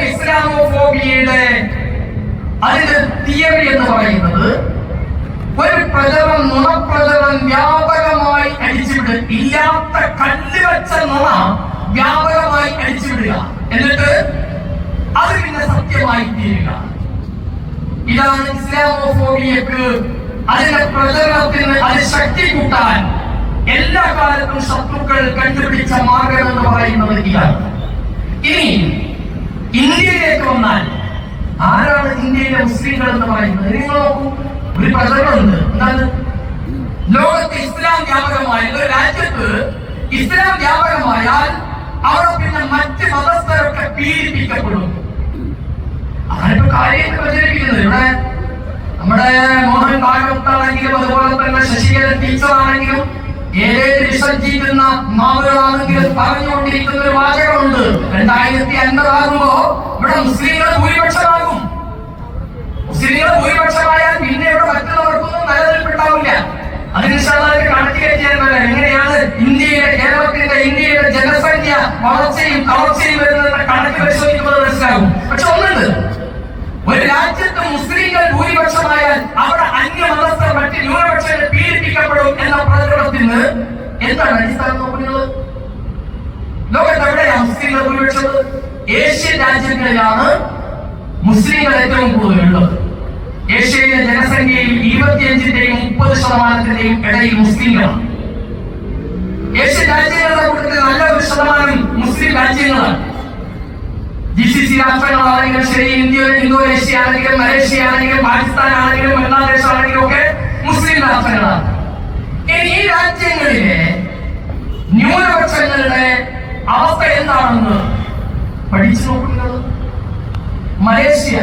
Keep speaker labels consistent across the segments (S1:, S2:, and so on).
S1: ലോകത്തെ ഇസ്ലാമോഫോബിയയുടെ അതിന്റെ തിയറി എന്ന് പറയുന്നത് ഒരു പ്രചരണം നുണപ്രചരണം വ്യാപകമായി അടിച്ചുവിടുക ഇല്ലാത്ത കല്ല് വെച്ച നുണ വ്യാപകമായി അടിച്ചുവിടുക. എന്നിട്ട് അത് പിന്നെ സത്യമായി തീരുക. ഇതാണ് ഇസ്ലാമോഫോബിയക്ക് അതിന്റെ പ്രചരണത്തിന് അത് ശക്തി കൂട്ടാൻ എല്ലാ കാലത്തും ശത്രുക്കൾ കണ്ടുപിടിച്ച മാർഗം എന്ന് പറയുന്നത് ഇതാണ്. ഇനി ഇന്ത്യയിലേക്ക് വന്നാൽ ആരാണ് ഇന്ത്യയിലെ മുസ്ലിങ്ങൾ എന്ന് പറയുന്നത് നിങ്ങൾ നോക്കൂ. ഒരു പ്രചരണമുണ്ട് എന്താണ്? ലോകത്ത് ഇസ്ലാം വ്യാപകമായ ഒരു രാജ്യത്ത് ഇസ്ലാം വ്യാപകമായാൽ അവർ പിന്നെ മറ്റ് മതസ്ഥരൊക്കെ പീഡിപ്പിക്കപ്പെടും. അതാണിപ്പോ കാര്യമായിട്ട് പ്രചരിപ്പിക്കുന്നത്. ഇവിടെ നമ്മുടെ മോഹൻ ഭാഗവത്താണെങ്കിലും അതുപോലെ തന്നെ ശശികല ടീച്ചർ ഏത് വിസർജിക്കുന്ന മാവുകളാണെങ്കിലും പറഞ്ഞുകൊണ്ടിരിക്കുന്ന ഒരു വാചകമുണ്ട്. രണ്ടായിരത്തി അൻപതാകുമ്പോ ഇവിടെ മുസ്ലിങ്ങൾ ഭൂരിപക്ഷമാകും. മുസ്ലിങ്ങൾ ഭൂരിപക്ഷമായാൽ പിന്നെ ഇവിടെ മറ്റുള്ളവർക്കൊന്നും നിലനിൽപ്പുണ്ടാവില്ല. അതിനുശേഷം കണക്കിലെത്തിയാൽ എങ്ങനെയാണ് ഇന്ത്യയിലെ കേരളത്തിന്റെ ഇന്ത്യയുടെ ജനസംഖ്യ വളർച്ചയും തളർച്ചയും വരുന്നതെന്ന് കണക്ക് പരിശോധിക്കുമ്പോൾ മനസ്സിലാകും. പക്ഷെ ഒന്നുണ്ട്. ഒരു രാജ്യത്ത് മുസ്ലിങ്ങൾ ഭൂരിപക്ഷമായാൽ അവിടെ അന്യമതസ്ഥർ മറ്റ് ന്യൂനപക്ഷങ്ങൾ പീഡിപ്പിക്കപ്പെടും എന്ന പ്രചരണത്തിന് എന്താണ് അടിസ്ഥാനം നോക്കുന്നത്? ലോകത്ത് എവിടെയാണ് മുസ്ലിങ്ങൾ ഭൂരിപക്ഷം? ഏഷ്യൻ രാജ്യങ്ങളിലാണ് മുസ്ലിങ്ങൾ ഏറ്റവും കൂടുതലുള്ളത് ഏഷ്യയിലെ ജനസംഖ്യയിൽ ഇരുപത്തിയഞ്ചിന്റെയും മുപ്പത് ശതമാനത്തിന്റെയും ഇടയിൽ മുസ്ലിങ്ങളാണ്. ഏഷ്യൻ രാജ്യങ്ങളുടെ കൂട്ടത്തിൽ നല്ല ഒരു ശതമാനം മുസ്ലിം രാജ്യങ്ങളാണ്. രാഷ്ട്രങ്ങളാണെങ്കിലും ശരി ഇന്ത്യയിലെ ഇന്തോനേഷ്യ ആണെങ്കിലും മലേഷ്യ ആണെങ്കിലും പാകിസ്ഥാൻ ആണെങ്കിലും ബംഗ്ലാദേശ് ആണെങ്കിലും ഒക്കെ മുസ്ലിം രാഷ്ട്രങ്ങളാണ്. ഈ രാജ്യങ്ങളിലെ ന്യൂനപക്ഷങ്ങളുടെ അവസ്ഥ എന്താണെന്ന് പഠിച്ചു നോക്കുന്നത്? മലേഷ്യ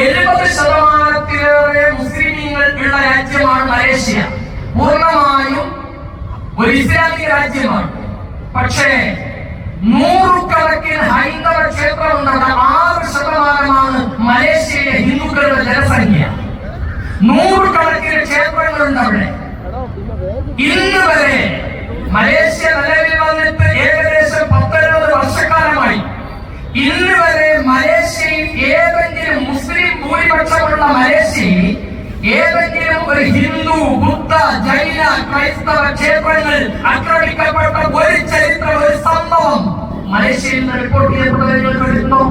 S1: എഴുപത് ശതമാനത്തിലേറെ മുസ്ലിമീങ്ങൾ ഉള്ള രാജ്യമാണ് മലേഷ്യ. പൂർണമായും ഒരു ഇസ്ലാമിക രാജ്യമാണ്. പക്ഷേ നൂറുകണക്കിന് ഹൈന്ദവ ക്ഷേത്രമുള്ള ആറ് ശതമാനമാണ് മലേഷ്യയിലെ ഹിന്ദുക്കളുടെ ജനസംഖ്യ. നൂറുകണക്കിന് ക്ഷേത്രങ്ങളുണ്ട് അവിടെ. ഇന്ന് വരെ മലേഷ്യ നിലവിൽ വന്നിട്ട് ഏകദേശം പത്തൊൻപത് വർഷക്കാലമായി. ഇന്ന് വരെ മലേഷ്യയിൽ ഏതെങ്കിലും മുസ്ലിം ഭൂരിപക്ഷമുള്ള മലേഷ്യയിൽ ഏതെങ്കിലും ഒരു ഹിന്ദു ബുദ്ധ ജൈന ക്രൈസ്തവ ക്ഷേത്രങ്ങൾ ആക്രമിക്കപ്പെട്ട ഒരു ചരിത്രം ഒരു സംഭവം മലേഷ്യയിൽ നിന്ന് റിപ്പോർട്ട് ചെയ്യപ്പെട്ടത് നിങ്ങൾ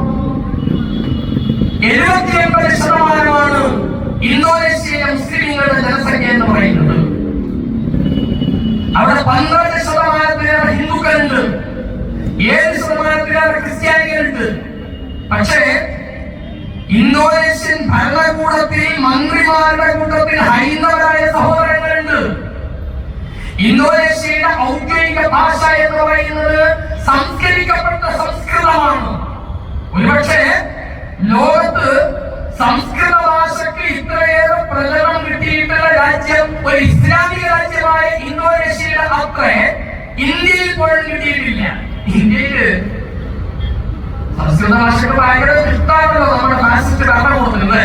S1: എഴുപത്തി ശതമാനമാണ് ഇന്തോനേഷ്യയിലെ മുസ്ലിങ്ങളുടെ ജനസംഖ്യ എന്ന് പറയുന്നത്. അവിടെ പന്ത്രണ്ട് ശതമാനത്തിലേറെ ഹിന്ദുക്കളുണ്ട്. ഏഴ് ശതമാനത്തിലേറെ ക്രിസ്ത്യാനികളുണ്ട്. പക്ഷേ ഇന്തോനേഷ്യൻ ഭരണകൂടത്തിൽ മന്ത്രിമാരുടെ കൂട്ടത്തിൽ ഹൈന്ദവരായ സഹോദരങ്ങളുണ്ട്. ഇന്തോനേഷ്യയുടെ ഔദ്യോഗിക ഭാഷ എന്ന് പറയുന്നത് സംസ്കരിക്കപ്പെട്ട സംസ്കൃതമാണ്. ഒരുപക്ഷെ ലോകത്ത് സംസ്കൃത ഭാഷയ്ക്ക് ഇത്രയേറെ പ്രചരണം കിട്ടിയിട്ടുള്ള രാജ്യം ഒരു ഇസ്ലാമിക രാജ്യമായ ഇന്തോനേഷ്യയുടെ അത്ര ഇന്ത്യയിൽ പോലും കിട്ടിയിട്ടില്ല. ഇന്ത്യയിൽ ഭാഷയ്ക്ക് ഭയങ്കര ഇഷ്ടമാണല്ലോ നമ്മുടെ ഫാസിസ്റ്റ് ഭരണ കൊടുക്കുന്നത്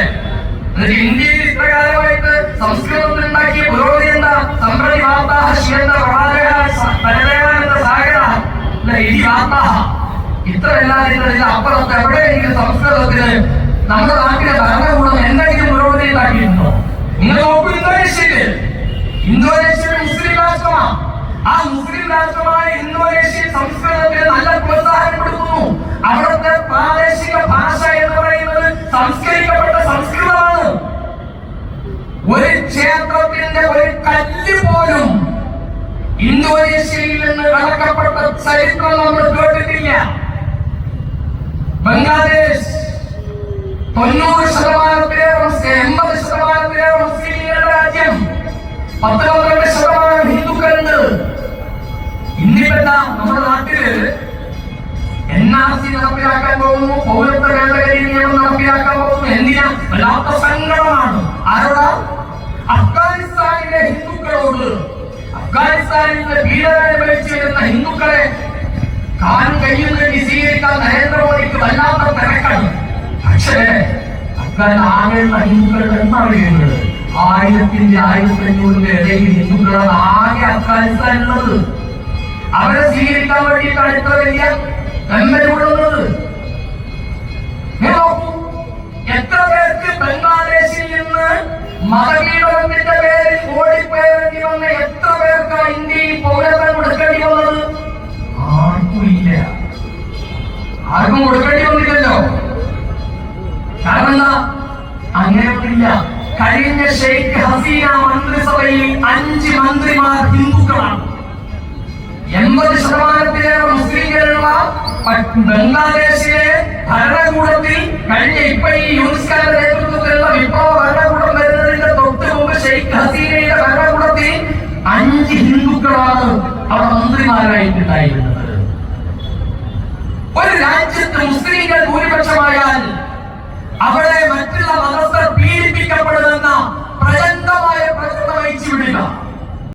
S1: എന്നിട്ട് ഇന്ത്യയിൽ ഇത്ര കാലമായിട്ട് സംസ്കൃതത്തിൽ ഉണ്ടാക്കിയ പുരോഗതി എന്താ? സമ്പ്രതി വാർത്താഹ ശിവന്ത പരദേവാനന്ദ സാഗര ഇനി വാർത്താഹ. ഇത്ര എല്ലാവരും അപ്പുറത്ത് എന്തെങ്കിലും പുരോഗതി ഉണ്ടാക്കിയിട്ടുണ്ടോ? നിങ്ങൾ നോക്കൂ ഇന്തോനേഷ്യയിൽ. ഇന്തോനേഷ്യ മുസ്ലിം ആ മുസ്ലിം രാഷ്ട്രമായ ഇന്തോനേഷ്യയിൽ സംസ്കൃതത്തിന് നല്ല പ്രോത്സാഹനം അവിടുത്തെ പ്രാദേശിക ഭാഷ എന്ന് പറയുന്നത് സംസ്കരിക്കപ്പെട്ട സംസ്കൃതമാണ്. ഒരു ക്ഷേത്രത്തിന്റെ ഒരു കല്ല് പോലും ഇന്തോനേഷ്യയിൽ നിന്ന് കളക്കപ്പെട്ട ചരിത്രം നമ്മൾ കേട്ടിട്ടില്ല. ബംഗ്ലാദേശ് തൊണ്ണൂറ് ശതമാനത്തിലേറെ എൺപത് ശതമാനത്തിലേറെ മുസ്ലിങ്ങളുടെ രാജ്യം പത്ത് പന്ത്രണ്ട് ശതമാനം ഹിന്ദുക്കളുണ്ട്. ഇന്നിപ്പെന്താ നമ്മുടെ നാട്ടിൽ എൻ ആർ സി നടപ്പിലാക്കാൻ പോകുന്നു. പൗരത്വ ഭേദഗതി നിയമം നടപ്പിലാക്കാൻ പോകുന്നു. എന്തിനാ? വല്ലാത്ത സങ്കടമാണ്. ആരോടാ? അഫ്ഗാനിസ്ഥാനിലെ ഹിന്ദുക്കളോട്. അഫ്ഗാനിസ്ഥാനിലെ നിന്ന് അനുഭവിച്ചു വരുന്ന ഹിന്ദുക്കളെ കാലും കയ്യും കെട്ടി സ്വീകരിക്കാൻ നരേന്ദ്രമോദിക്ക് വല്ലാത്ത തിരക്കാണ്. പക്ഷേ അഫ്ഗാൻ ആകെയുള്ള ഹിന്ദുക്കളുടെ എന്താണ് ചെയ്യുന്നത്? ആയിരത്തിന്റെ ആയിരത്തി അഞ്ഞൂറിന്റെ ഇടയിൽ ഹിന്ദുക്കളാണ് ആകെ അഫ്ഗാനിസ്ഥാനുള്ളത് അവരെ സ്വീകരിക്കാൻ വേണ്ടിയിട്ടാണ് ഇത്ര വലിയ ഈ പൗരത്വം കൊടുക്കേണ്ടി വന്നത് ആർക്കുമില്ല. ആർക്കും കൊടുക്കേണ്ടി വന്നില്ലല്ലോ. കാരണം എന്താ അങ്ങനെയൊന്നുമില്ല. കഴിഞ്ഞ ഷെയ്ഖ് ഹസീന മന്ത്രിസഭയിൽ അഞ്ച് മന്ത്രിമാർ ഹിന്ദുക്കളാണ്. എൺപത് ശതമാനത്തിലേറെ മുസ്ലിങ്ങളുള്ള ബംഗ്ലാദേശിലെ ഭരണകൂടത്തിൽ രാജ്യത്ത് മുസ്ലിങ്ങൾ ഭൂരിപക്ഷമായാൽ